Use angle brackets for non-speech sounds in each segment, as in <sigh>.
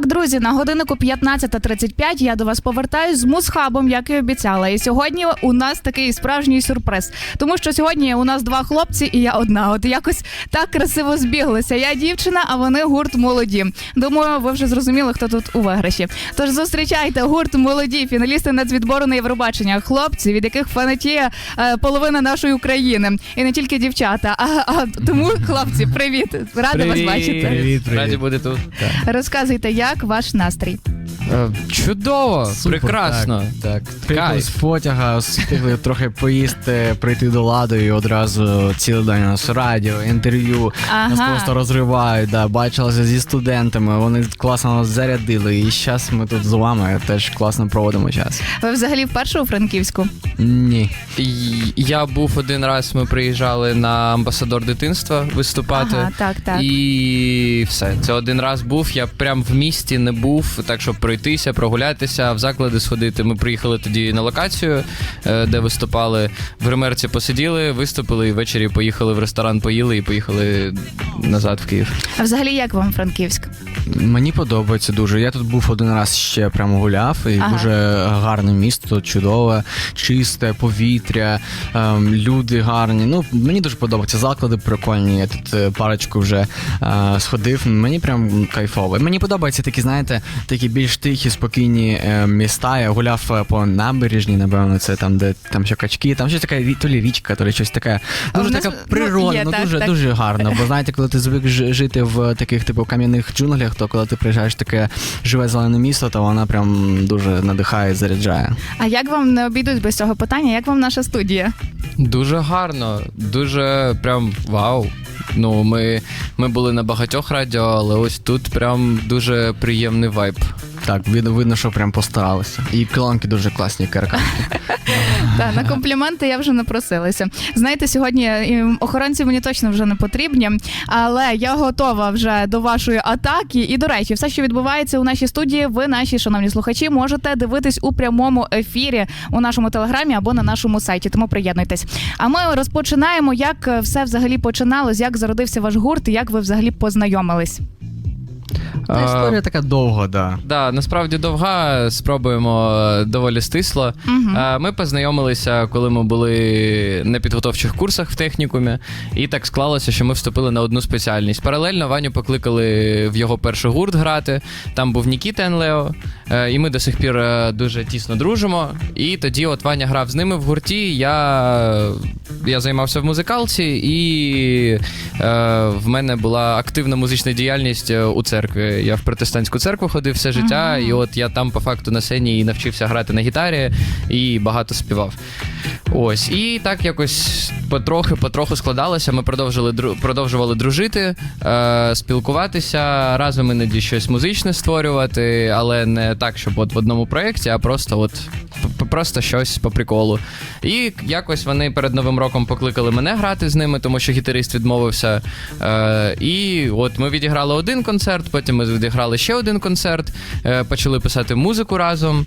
Так, друзі, на годиннику 15.35 я до вас повертаюсь з мусхабом, як і обіцяла. І сьогодні у нас такий справжній сюрприз. Тому що сьогодні у нас два хлопці, і я одна. От якось так красиво збіглися. Я дівчина, а вони гурт молоді. Думаю, ви вже зрозуміли, хто тут у виграші. Тож зустрічайте гурт молоді, фіналісти нацвідбору на Євробачення. Хлопці, від яких фанатіє е, половина нашої України, і не тільки дівчата. А, а тому, хлопці, привіт! Рада вас бачити. Привіт, Раді привіт. бути тут. Розказуйте, як ваш настрій? Е, Чудово, Супер, прекрасно. Так, Приїхали Кайф. з потяга, встигли трохи поїсти, прийти до ладу і одразу цілий день у нас радіо, інтерв'ю. Нас просто розривають, да, бачилися зі студентами, вони класно нас зарядили. І зараз ми тут з вами теж класно проводимо час. Ви взагалі вперше у Франківську? Ні. Я був один раз, ми приїжджали на амбасадор дитинства виступати. Ага, так, так. І все. Це один раз був. Я прям в місті не був, так щоб пройтися, прогулятися, в заклади сходити. Ми приїхали тоді на локацію, е, де виступали. В гримерці посиділи, виступили і ввечері поїхали в ресторан, поїли і поїхали назад в Київ. А взагалі як вам Франківськ? Мені подобається дуже. Я тут був один раз ще прямо гуляв, і Ага. дуже гарне місто, чудове, чисте повітря, ем, люди гарні. Ну мені дуже подобається. Заклади прикольні. Я тут е, парочку вже е, сходив. Мені прям кайфово. Мені подобаються такі, знаєте, такі більш тихі, спокійні е, міста. Я гуляв е, по набережній, напевно, це там, де там ще качки, там щось таке, то лі річка, то лі щось таке. Дуже нас, така ну, природна, ну, так, дуже так. дуже гарно. Бо знаєте, коли ти звик жити в таких типу кам'яних джунглях, то коли ти приїжджаєш в таке живе зелене місто, то вона прям дуже надихає, заряджає. А як вам не обійдусь без цього питання? Як вам наша студія? Дуже гарно, дуже прям вау. Ну, ми, ми були на багатьох радіо, але ось тут прям дуже приємний вайб. Так, видно, що прям постаралися. І колонки дуже класні, карканки. Та на компліменти я вже не просилася. Знаєте, сьогодні охоронці мені точно вже не потрібні, але я готова вже до вашої атаки. І до речі, все, що відбувається у нашій студії, ви, наші шановні слухачі, можете дивитись у прямому ефірі у нашому телеграмі або на нашому сайті. Тому приєднуйтесь. А ми розпочинаємо, як все взагалі починалось, як зародився ваш гурт, і як ви взагалі познайомились. Та історія така довга, да. Да, насправді довга, спробуємо доволі стисло. Е, Ми познайомилися, коли ми були на підготовчих курсах в технікумі, і так склалося, що ми вступили на одну спеціальність. Паралельно Ваню покликали в його перший гурт грати. Там був Нікіта Енлео, е, і ми до сих пір е, дуже тісно дружимо. І тоді, от Ваня грав з ними в гурті. Я, я займався в музикалці, і е, в мене була активна музична діяльність е, у церкві. Я в протестантську церкву ходив все життя, і от я там по факту на сцені і навчився грати на гітарі і багато співав. Ось, і так якось потрохи, потроху складалося. Ми продовжили дру- продовжували дружити, е, спілкуватися, разом іноді щось музичне створювати, але не так, щоб от в одному проєкті, а просто от просто щось по приколу. І якось вони перед новим роком покликали мене грати з ними, тому що гітарист відмовився. Е, і от ми відіграли один концерт, потім ми відіграли ще один концерт, е, почали писати музику разом.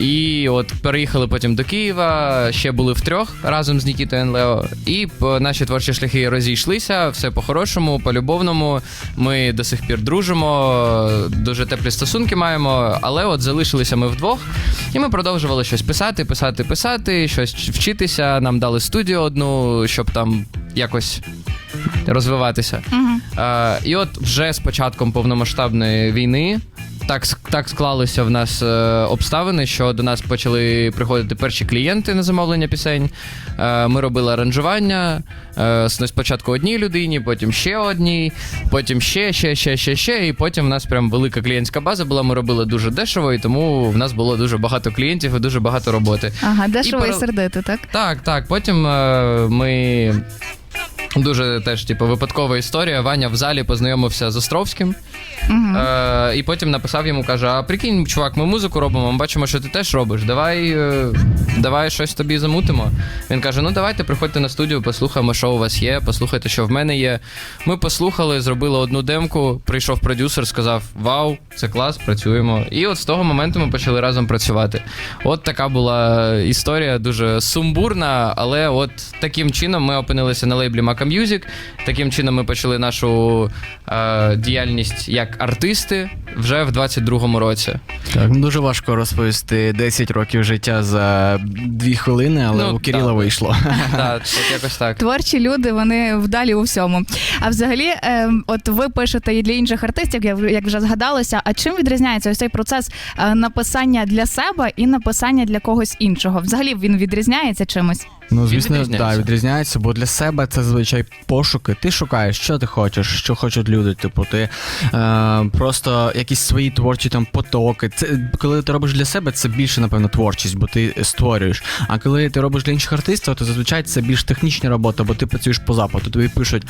І от переїхали потім до Києва, ще були втрьох разом з Нікітою Енлео. І наші творчі шляхи розійшлися, все по-хорошому, по-любовному. Ми до сих пір дружимо, дуже теплі стосунки маємо, але от залишилися ми вдвох. І ми продовжували щось писати, писати, писати, щось вчитися. Нам дали студію одну, щоб там якось розвиватися. Угу. Е, і от вже з початком повномасштабної війни. Так, так склалися в нас е, обставини, що до нас почали приходити перші клієнти на замовлення пісень. Е, ми робили аранжування е, спочатку одній людині, потім ще одній, потім ще, ще, ще, ще, ще. І потім в нас прям велика клієнтська база була. Ми робили дуже дешево, і тому в нас було дуже багато клієнтів і дуже багато роботи. Ага, дешево і парал- сердито, так? Так, так. Потім е, ми. Дуже теж, типу, випадкова історія. Ваня в залі познайомився з Островським. Угу. Е, і потім написав йому, каже: А прикинь, чувак, ми музику робимо, ми бачимо, що ти теж робиш. Давай, е, давай щось тобі замутимо. Він каже: Ну давайте, приходьте на студію, послухаємо, що у вас є, послухайте, що в мене є. Ми послухали, зробили одну демку. Прийшов продюсер, сказав: Вау, це клас, працюємо. І от з того моменту ми почали разом працювати. От така була історія, дуже сумбурна, але от таким чином ми опинилися на лейблі Mac Собака М'юзік. Таким чином ми почали нашу е, діяльність як артисти вже в 22-му році. Так, ну дуже важко розповісти 10 років життя за дві хвилини, але Ну, у Кирила так. вийшло. <laughs> Так, <laughs> от якось так. Творчі люди, вони вдалі у всьому. А взагалі, е, от ви пишете і для інших артистів, як, як вже згадалося. А чим відрізняється ось цей процес е, написання для себе і написання для когось іншого? Взагалі він відрізняється чимось? Ну, звісно, відрізняється. да, відрізняється, бо для себе це зазвичай пошуки. Ти шукаєш, що ти хочеш, що хочуть люди. Типу, ти е, просто якісь свої творчі там потоки. Це коли ти робиш для себе, це більше, напевно, творчість, бо ти створюєш. А коли ти робиш для інших артистів, то зазвичай це більш технічна робота, бо ти працюєш по запиту. Тобі пишуть: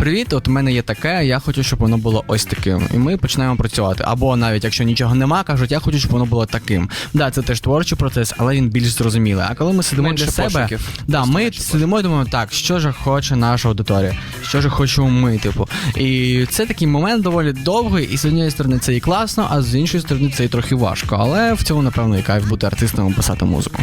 Привіт, от у мене є таке, я хочу, щоб воно було ось таким. І ми починаємо працювати. Або навіть якщо нічого нема, кажуть, я хочу, щоб воно було таким. Да, це теж творчий процес, але він більш зрозумілий. А коли ми сидимо Менше для себе, пошуків. Да, ми сидимо і думаємо, так, що ж хоче наша аудиторія, що ж хочемо ми, типу. І це такий момент доволі довгий, і з однієї сторони це і класно, а з іншої сторони це і трохи важко. Але в цьому, напевно, і кайф бути артистом і писати музику.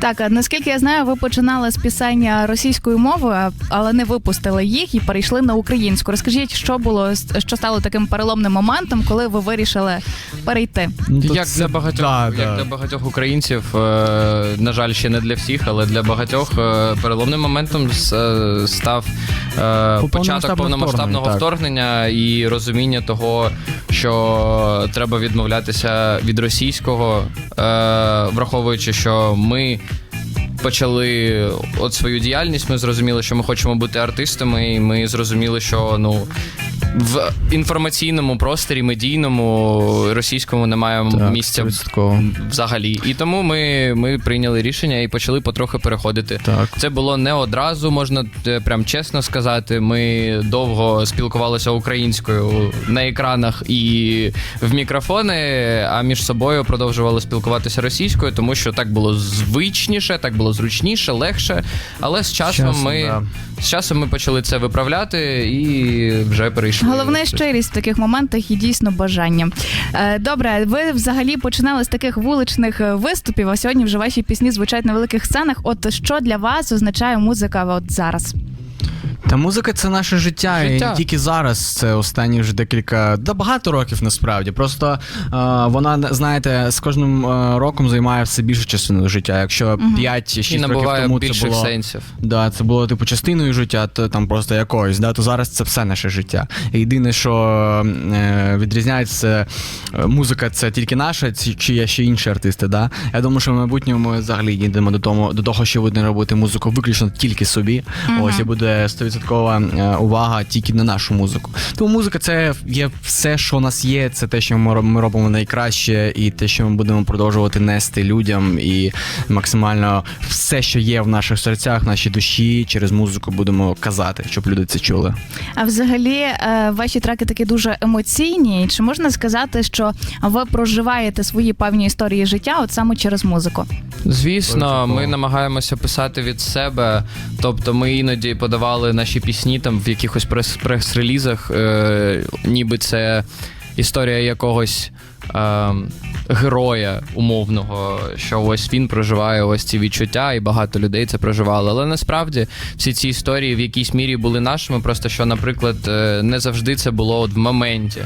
Так, а наскільки я знаю, ви починали з писання російською мовою, але не випустили їх і перейшли на українську. Розкажіть, що було що стало таким переломним моментом, коли ви вирішили перейти? Ну, Як для багатьох, да, як да. для багатьох українців, е, на жаль, ще не для всіх, але для багатьох е, переломним моментом е, став е, початок Повномасштабного вторгнення, і розуміння того, що треба відмовлятися від російського, е, враховуючи, що ми. Почали от свою діяльність. Ми зрозуміли, що ми хочемо бути артистами, і ми зрозуміли, що ну в інформаційному просторі, медійному, російському немає Так, місця 100%. взагалі. І тому ми, ми прийняли рішення і почали потрохи переходити. Так. Це було не одразу, можна е, прям чесно сказати. Ми довго спілкувалися українською на екранах і в мікрофони, а між собою продовжували спілкуватися російською, тому що так було звичніше, так було зручніше, легше. Але з часом, Часом, ми да. з часом ми почали це виправляти і вже перейшли. Головне щирість в таких моментах і дійсно бажання. Е, Добре, ви взагалі починали з таких вуличних е, виступів, а сьогодні вже ваші пісні звучать на великих сценах. От що для вас означає музика от зараз? Та музика це наше життя, і Життя. не тільки зараз. Це останні вже декілька да багато років насправді. Просто е, вона, знаєте, з кожним е, роком займає все більшу частину життя. Якщо 5-6 І років тому це було сенсів. Да, це було типу частиною життя, то там просто якоюсь. Да, то зараз це все наше життя. І єдине, що е, відрізняється, е, музика це тільки наша, ці- чи є ще інші артисти. Да? Я думаю, що в майбутньому ми взагалі йдемо до того, до того, що будемо робити музику виключно тільки собі. Ось і буде 100% е, увага тільки на нашу музику. Тому музика це є все, що у нас є. Це те, що ми робимо найкраще, і те, що ми будемо продовжувати нести людям, і максимально все, що є в наших серцях, в нашій душі, через музику будемо казати, щоб люди це чули. А взагалі, е, ваші треки такі дуже емоційні. Чи можна сказати, що ви проживаєте свої певні історії життя от саме через музику? Звісно, ми намагаємося писати від себе. Тобто, ми іноді подавали наші пісні там в якихось прес- прес-релізах, е, ніби це історія якогось. Е, Героя умовного, що ось він проживає ось ці відчуття, і багато людей це проживало. Але насправді всі ці історії в якійсь мірі були нашими, просто що, наприклад, е, не завжди це було от в моменті.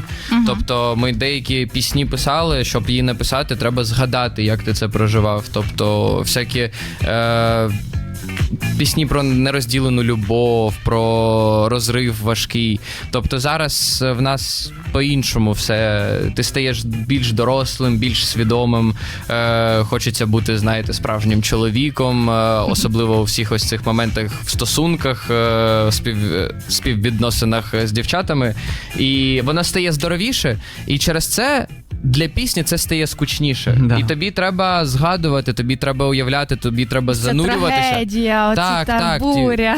Тобто, ми деякі пісні писали, щоб її написати, треба згадати, як ти це проживав. Тобто, всякі. Е- Пісні про нерозділену любов, про розрив важкий. Тобто зараз в нас по-іншому все. Ти стаєш більш дорослим, більш свідомим. Е, хочеться бути, знаєте, справжнім чоловіком, е, особливо у всіх ось цих моментах в стосунках, е, спів, співвідносинах з дівчатами. І вона стає здоровіше, і через це. Для пісні це стає скучніше, Да. і тобі треба згадувати, тобі треба уявляти, тобі треба Це занурюватися. трагедія, оці Так, та так, ті-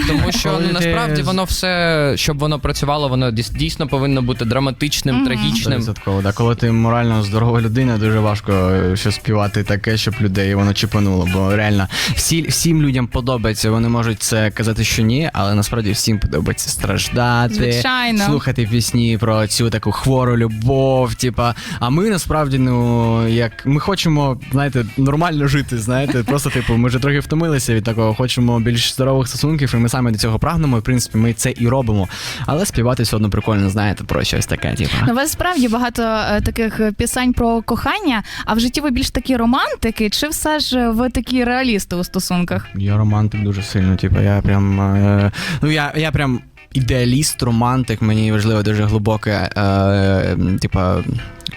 тому що Коли ну, ти насправді воно все, щоб воно працювало, воно дійс- дійсно повинно бути драматичним, Мгм. трагічним. 100%, да. Коли ти морально здорова людина, дуже важко е, щось співати таке, щоб людей воно чіпануло. Бо реально всі, всім людям подобається. Вони можуть це казати, що ні, але насправді всім подобається страждати, Звичайно. слухати пісні про цю таку хвору любов. Типа, а ми насправді, ну як ми хочемо, знаєте, нормально жити. Знаєте, <laughs> просто типу, ми вже трохи втомилися від такого, хочемо більш здорових стосунків, і ми саме до цього прагнемо. І в принципі, ми це і робимо. Але співати все одно прикольно, знаєте, про щось таке, типу. Ну, у вас справді багато е, таких е, пісень про кохання, а в житті ви більш такі романтики, чи все ж ви такі реалісти у стосунках? Я романтик дуже сильно. Типу, я прям. Е, ну я, я прям ідеаліст, романтик. Мені важливо дуже глибоке, е, типа.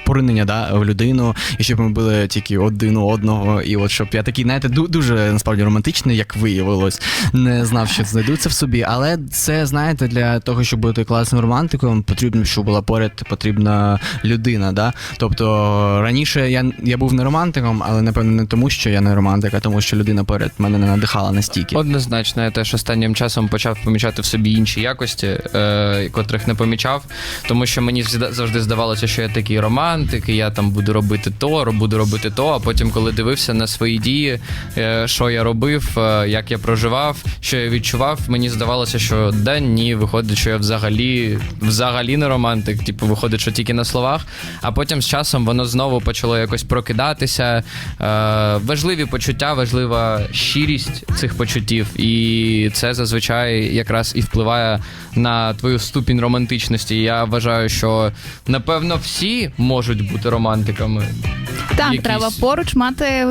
Поринення да, в людину, і щоб ми були тільки один у одного, і от щоб я такий, знаєте, ду- дуже насправді романтичний, як виявилось. Не знав, що знайду це в собі. Але це, знаєте, для того, щоб бути класним романтиком, потрібно, щоб була поряд потрібна людина. Да? Тобто раніше я, я був не романтиком, але напевно не тому, що я не романтик, а тому, що людина поряд мене не надихала настільки. Однозначно, я теж останнім часом почав помічати в собі інші якості, е, котрих не помічав, тому що мені завжди здавалося, що я такий романтик, і я там буду робити то, буду робити то. А потім, коли дивився на свої дії, е, що я робив, е, як я проживав, що я відчував, мені здавалося, що да ні, виходить, що я взагалі, взагалі не романтик. Типу, виходить, що тільки на словах. А потім з часом воно знову почало якось прокидатися. Е, важливі почуття, важлива щирість цих почуттів, і це зазвичай якраз і впливає на твою ступінь романтичності. Я вважаю, що напевно всі можуть бути романтиками. Так, Якісь. треба поруч мати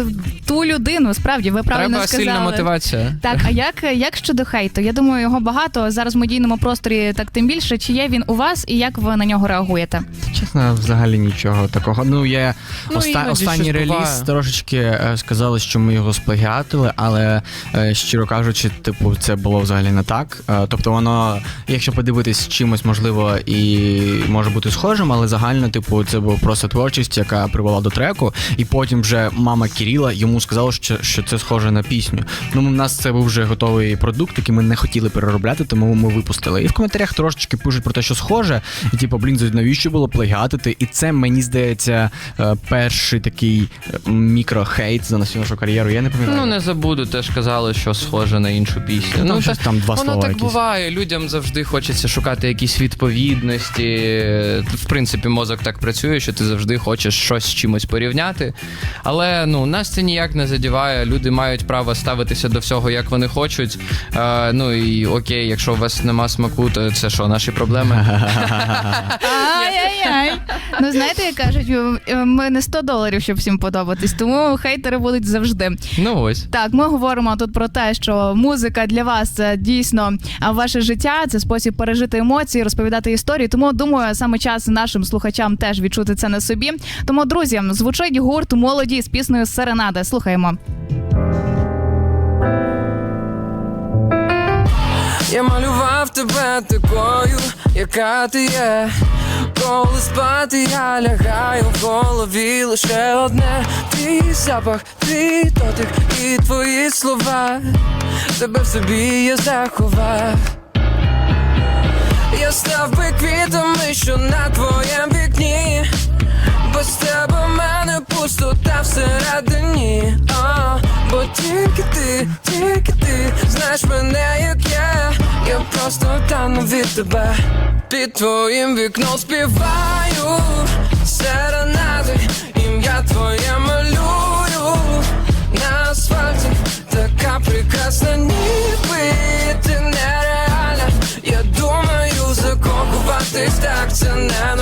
ту людину. Справді, ви правильно Треба сказали. сильна мотивація. Так, а як, як щодо хейту? Я думаю, його багато зараз в медійному просторі, так тим більше. Чи є він у вас і як ви на нього реагуєте? Чесно, взагалі нічого такого. Ну, є Ну, оста- останній реліз буває. трошечки е, сказали, що ми його сплагіатили, але е, щиро кажучи, типу, це було взагалі не так. Е, тобто, воно, якщо подивитись чимось, можливо, і може бути схожим, але загально, типу, це була просто творчість, яка привела до треку, і потім вже мама Кіріла йому сказала, що, що це схоже на пісню. Ну, у нас це був вже готовий продукт, який ми не хотіли переробляти, тому ми випустили. І в коментарях трошечки пишуть про те, що схоже, і типу, блін, навіщо було плагіатити? І це мені здається е, перший такий е, мікрохейт за нашу кар'єру. Я не пам'ятаю. Ну не забуду, теж казали, що схоже на іншу пісню. Ну, там та- там два воно слова так якісь. буває. Людям завжди хочеться шукати якісь відповідності. В принципі, мозок так працює, що ти завжди хочеш щось з чимось порівняти. Але ну нас це ніяк не задіває. Люди мають право ставитися до всього, як вони хочуть. Е, ну і окей, якщо у вас нема смаку, то це що, наші проблеми? Ай-яй-яй. Ну знаєте, як кажуть, ми не 100 доларів, щоб всім подобатись, тому хейтери будуть завжди. Ну ось. Так, ми говоримо тут про те, що музика для вас це дійсно ваше життя, це спосіб пережити емоції, розповідати історії. Тому думаю, саме час нашим слухачам теж відчути це на собі. Тому, друзі, звучить гурт молоді з піснею Серенада. Слухаємо. Я малював тебе такою, яка ти є. Коли спати я лягаю в голові лише одне Твій запах, твій дотик і твої слова. Тебе в собі я заховав. Став би квітами, що на твоєм вікні. Без тебе в мене пустота всередині. А, Бо тільки ти, тільки ти знаєш мене, як я. Я просто тану від тебе. Під твоїм вікном співаю. Серенади Ім'я твоє малюю. На асфальті Така прекрасна, ніби так,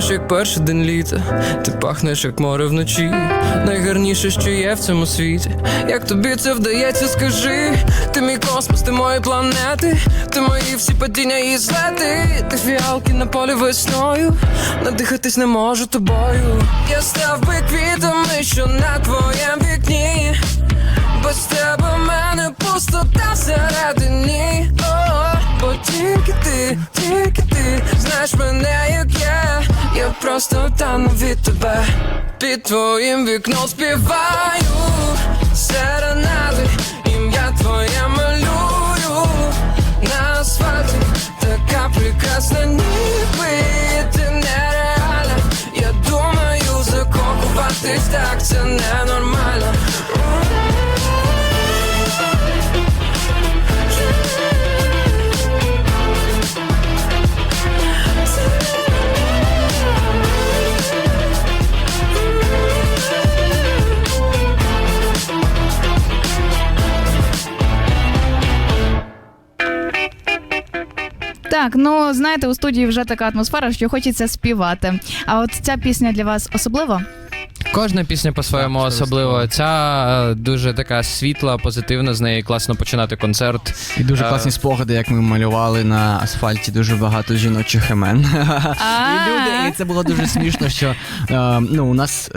пахнеш як перший день літа, ти пахнеш як море вночі. Найгарніше, що є в цьому світі. Як тобі це вдається, скажи, ти мій космос, ти мої планети, ти мої всі падіння і злети, ти фіалки на полі весною, надихатись не можу тобою. Я став би квітами, що на твоєм вікні. Просто тану від тебе Під твоїм вікном співаю Серенади Ім'я твоє малюю На асфальті така прекрасна, ніби ти нереальна. Я думаю, закохуватись так, це ненормально. Так, ну знаєте, у студії вже така атмосфера, що хочеться співати. А от ця пісня для вас особлива? Кожна пісня по-своєму Так, особливо. Ця е, дуже така світла, позитивна, з неї класно починати концерт. І дуже Е, класні спогади, як ми малювали на асфальті дуже багато жіночих імен. <laughs> І люди, і це було дуже смішно, що е, ну, у нас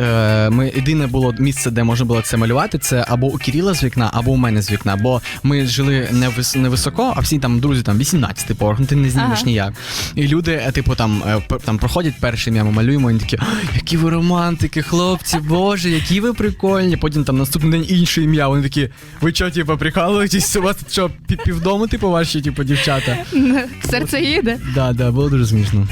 ми єдине було місце, де можна було це малювати, це або у Кирила з вікна, або у мене з вікна. Бо ми жили не вис, не високо, а всі там друзі там 18 поверх, ну ти не знімеш ніяк. І люди, типу, там, там проходять першим, я ми малюємо, і вони такі, «Ой, які ви романтики, хлопці, боже, які ви прикольні. Потім там наступний день інше ім'я. Вони такі, ви що, типу, прикалуєтесь? У вас тут що, півдому, типу, ваші, типу, дівчата? <laughs> Серце їде. Да, да, було дуже смішно.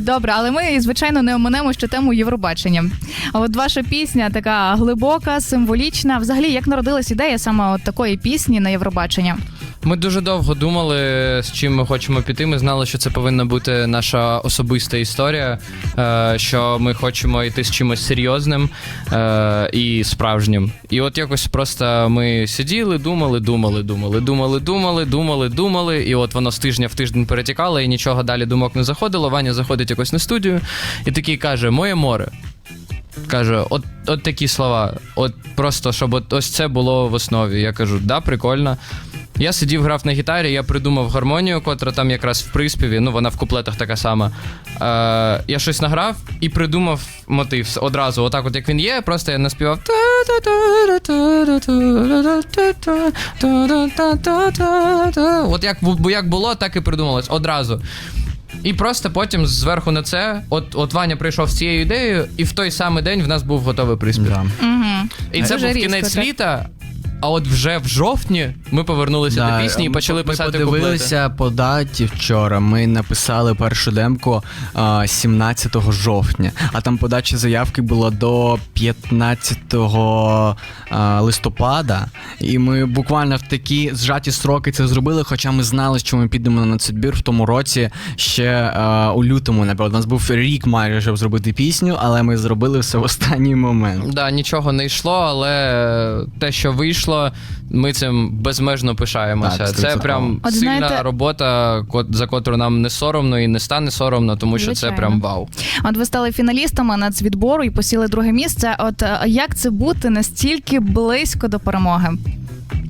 Добре, але ми, звичайно, не оминемо ще тему Євробачення. А от ваша пісня така глибока, символічна. Взагалі, як народилась ідея саме от такої пісні на Євробачення? Ми дуже довго думали, з чим ми хочемо піти. Ми знали, що це повинна бути наша особиста історія, е, що ми хочемо йти з чимось серйозним е, і справжнім. І от якось просто ми сиділи, думали, думали, думали, думали, думали, думали, думали. І от воно з тижня в тиждень перетікало, і нічого далі думок не заходило. Ваня заходить якось на студію і такий каже: Моє море. Каже, от, от такі слова. От просто щоб от ось це було в основі. Я кажу, да, прикольно. Я сидів, грав на гітарі, я придумав гармонію, котра там якраз в приспіві, ну вона в куплетах така сама. Е, я щось награв і придумав мотив одразу, отак, от як він є, просто я наспівав. От як, як було, так і придумалось одразу. І просто потім зверху на це, от, от Ваня прийшов з цією ідеєю, і в той самий день в нас був готовий приспів. Да. Угу. І це Дуже був різко, кінець так. літа. А от вже в жовтні ми повернулися Да, до пісні і почали по- писати Ми подивилися по даті вчора. Ми написали першу демку а, 17 жовтня, а там подача заявки була до 15 а, листопада. І ми буквально в такі зжаті строки це зробили. Хоча ми знали, що ми підемо на нацвідбір в тому році ще а, у лютому. Напевно, у нас був рік майже, щоб зробити пісню, але ми зробили все в останній момент. Да, нічого не йшло, але те, що вийшло, ми цим безмежно пишаємося. Так, це прям От сильна знаєте- робота, ко- за котру нам не соромно і не стане соромно, тому що це Звичайно. прям вау. От ви стали фіналістами нацвідбору і посіли друге місце. От е, як це бути настільки близько до перемоги?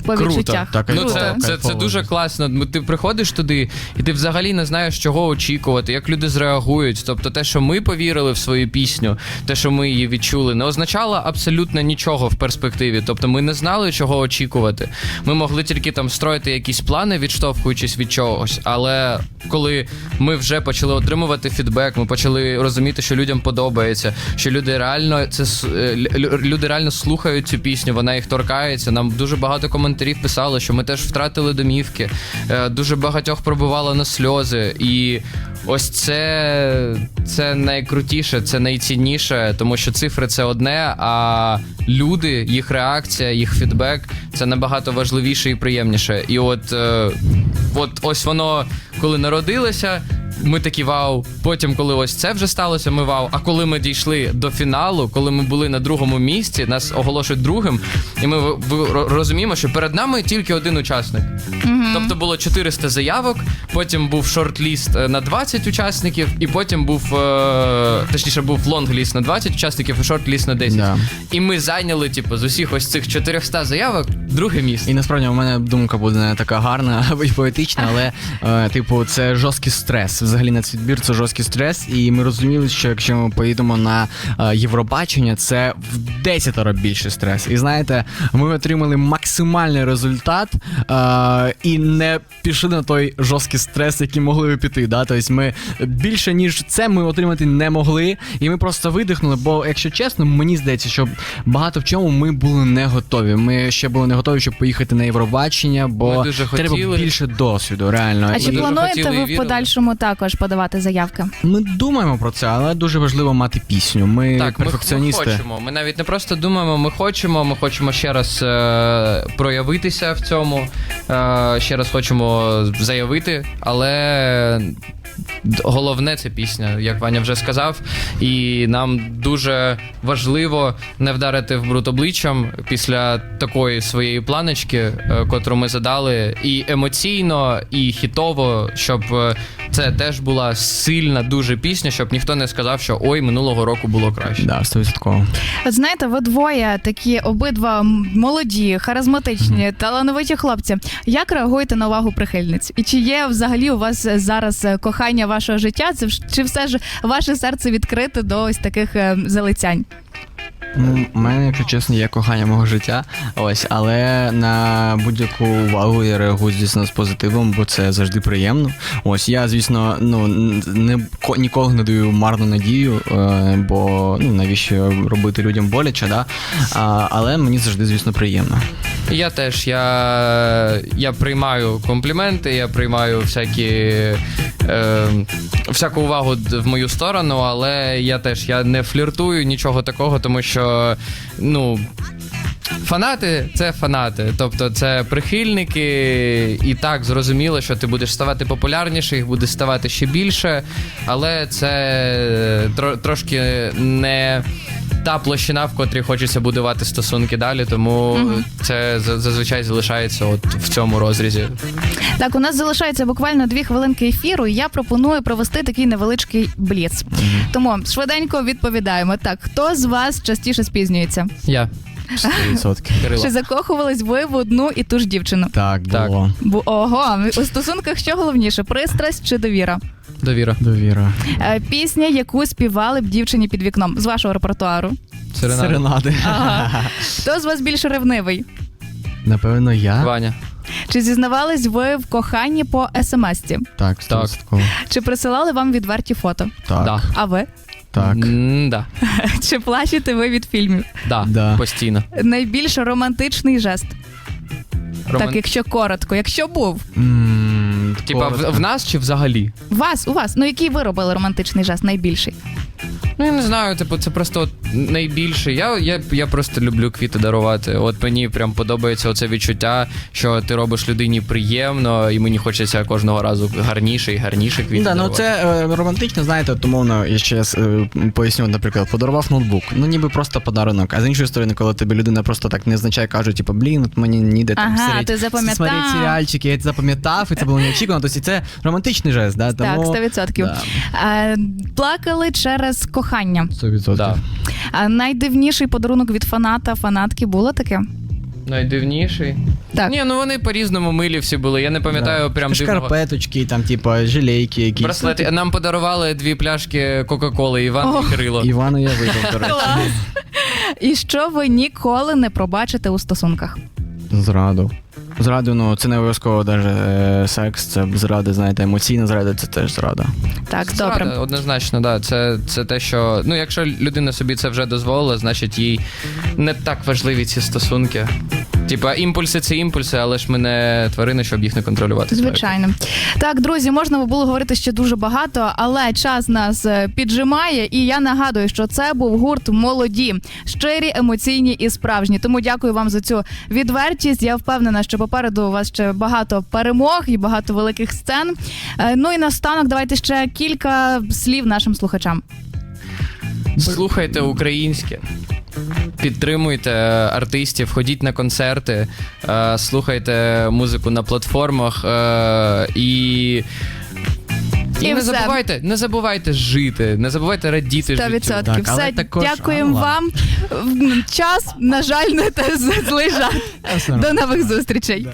По Круто, відчуттях. так, Ну, це, це, це Кайфово. дуже класно. Ну, Ти приходиш туди, і ти взагалі не знаєш, чого очікувати, як люди зреагують. Тобто, те, що ми повірили в свою пісню, те, що ми її відчули, не означало абсолютно нічого в перспективі. Тобто, ми не знали, чого очікувати. Ми могли тільки там строїти якісь плани, відштовхуючись від чогось. Але коли ми вже почали отримувати фідбек, ми почали розуміти, що людям подобається, що люди реально це е, лю- люди реально слухають цю пісню, вона їх торкається. Нам дуже багато коментарів писали, що ми теж втратили домівки. Е, Дуже багатьох пробивало на сльози. І ось це, це найкрутіше, це найцінніше, тому що цифри це одне, а люди, їх реакція, їх фідбек це набагато важливіше і приємніше. І от, е, от ось воно, коли народилося. Ми такі вау. Потім, коли ось це вже сталося, ми вау. А коли ми дійшли до фіналу, коли ми були на другому місці, нас оголошують другим, і ми розуміємо, що перед нами тільки один учасник. Тобто було 400 заявок, потім був шорт-ліст е, на 20 учасників, і потім був е, точніше був лонг-ліст на 20 учасників і шорт-ліст на 10. Да. І ми зайняли, типу, з усіх ось цих 400 заявок друге місце. І насправді у мене думка буде не така гарна <laughs> і поетична, але е, типу, це жорсткий стрес. Взагалі нацвідбір це жорсткий стрес, і ми розуміли, що якщо ми поїдемо на е, Євробачення, це в десятеро більше стрес. І знаєте, ми отримали максимальний результат е, і не пішли на той жорсткий стрес, який могли би піти. Да? Тобто ми більше ніж це ми отримати не могли, і ми просто видихнули. Бо, якщо чесно, мені здається, що багато в чому ми були не готові. Ми ще були не готові, щоб поїхати на Євробачення, бо дуже треба хотіли. більше досвіду, реально. А І чи плануєте ви в подальшому також подавати заявки? Ми думаємо про це, але дуже важливо мати пісню. Ми Так, ми, ми хочемо. Ми навіть не просто думаємо, ми хочемо. Ми хочемо ще раз е, проявитися в цьому. Е, ще раз хочемо заявити, але. Головне це пісня, як Ваня вже сказав. І нам дуже важливо не вдарити в бруд обличчям після такої своєї планочки, е, котру ми задали, і емоційно, і хітово, щоб е, це теж була сильна дуже пісня, щоб ніхто не сказав, що ой, минулого року було краще. Да, 100%. От знаєте, ви двоє такі обидва молоді, харизматичні, талановиті хлопці. Як реагуєте на увагу прихильниць? І чи є взагалі у вас зараз е, кохання вашого життя? Це вш- чи все ж ваше серце відкрите до ось таких е, залицянь? У мене, якщо чесно, є кохання мого життя. Ось, але на будь-яку увагу я реагую, звісно, з позитивом, бо це завжди приємно. Ось я, звісно, ну не ніколи не даю марну надію, е, бо ну навіщо робити людям боляче, да? А, але мені завжди, звісно, приємно. Я теж я, я приймаю компліменти, я приймаю всякі, е, всяку увагу в мою сторону, але я теж я не фліртую нічого такого, тому що ну. Фанати це фанати, тобто це прихильники, і так зрозуміло, що ти будеш ставати популярніше, їх буде ставати ще більше, але це тро, трошки не та площина, в котрій хочеться будувати стосунки далі, тому це за- зазвичай залишається от в цьому розрізі. Так, у нас залишається буквально дві хвилинки ефіру. і Я пропоную провести такий невеличкий бліц. Тому швиденько відповідаємо. Так, хто з вас частіше спізнюється? Я 100%. Чи закохувались ви в одну і ту ж дівчину? Так, Так. було. Бо ого, у стосунках що головніше: пристрасть чи довіра? Довіра. Довіра. Е, Пісня, яку співали б дівчині під вікном з вашого репертуару. Сирена. Серенади. Ага. <laughs> Хто з вас більш ревнивий? Напевно, я. Ваня. Чи зізнавались ви в коханні по смс-ті? Так, 100%. Чи присилали вам відверті фото? Так. Да. А ви? Так. Да. <laughs> Чи плачете ви від фільмів? Да. Да. Постійно. Найбільш романтичний жест, Роман... так якщо коротко, якщо був М, Типа в, коротко. в нас чи взагалі? вас, у вас, ну який ви робили романтичний жест найбільший? Ну я не знаю, типу, це просто от найбільше. Я, я, я просто люблю квіти дарувати. От мені прям подобається оце відчуття, що ти робиш людині приємно, і мені хочеться кожного разу гарніше і гарніше квіти. Да, ну це е, романтично, знаєте, умовно, я ще е, поясню, наприклад, подарував ноутбук. Ну ніби просто подарунок. А з іншої сторони, коли тобі людина просто так незначай каже, типу, блін, от мені ніде там Ага, смотреть- ти запам'ятав. смотреть серіальчики, я це запам'ятав, і це було неочікувано. Тобто це романтичний жест, да? Тому... Так, 100%. Да. Е, плакали через кохання. 100%. Да. А найдивніший подарунок від фаната, фанатки було таке? Найдивніший. Так. Ні, ну вони по-різному милі всі були. Я не пам'ятаю прям дивного. Шкарпеточки, там, типу, жилейки якісь. Браслети. Нам подарували дві пляшки Кока-Коли, Іван і Кирило. Івану я випив, до речі. Клас. І що ви ніколи не пробачите у стосунках? Зраду. Зраду, ну, це не обов'язково навіть секс, це зрада, знаєте, емоційна зрада, це теж зрада. Так, Зрада, добре. однозначно, да. Це, це те, що ну, якщо людина собі це вже дозволила, значить їй не так важливі ці стосунки. Типа імпульси це імпульси, але ж ми не тварини, щоб їх не контролювати. Звичайно. Так, друзі, можна було говорити ще дуже багато, але час нас е, піджимає. І я нагадую, що це був гурт молоді, щирі, емоційні і справжні. Тому дякую вам за цю відвертість. Я впевнена, що попереду у вас ще багато перемог і багато великих сцен. Е, Ну і наостанок, давайте ще кілька слів нашим слухачам. Слухайте українське. Підтримуйте артистів, ходіть на концерти, е, слухайте музику на платформах е, і. І, І не все. забувайте, не забувайте жити, не забувайте радіти життю. відсотків. Так, але Все, також- дякуємо а, вам. Час, на жаль, не те нормально. До нових зустрічей.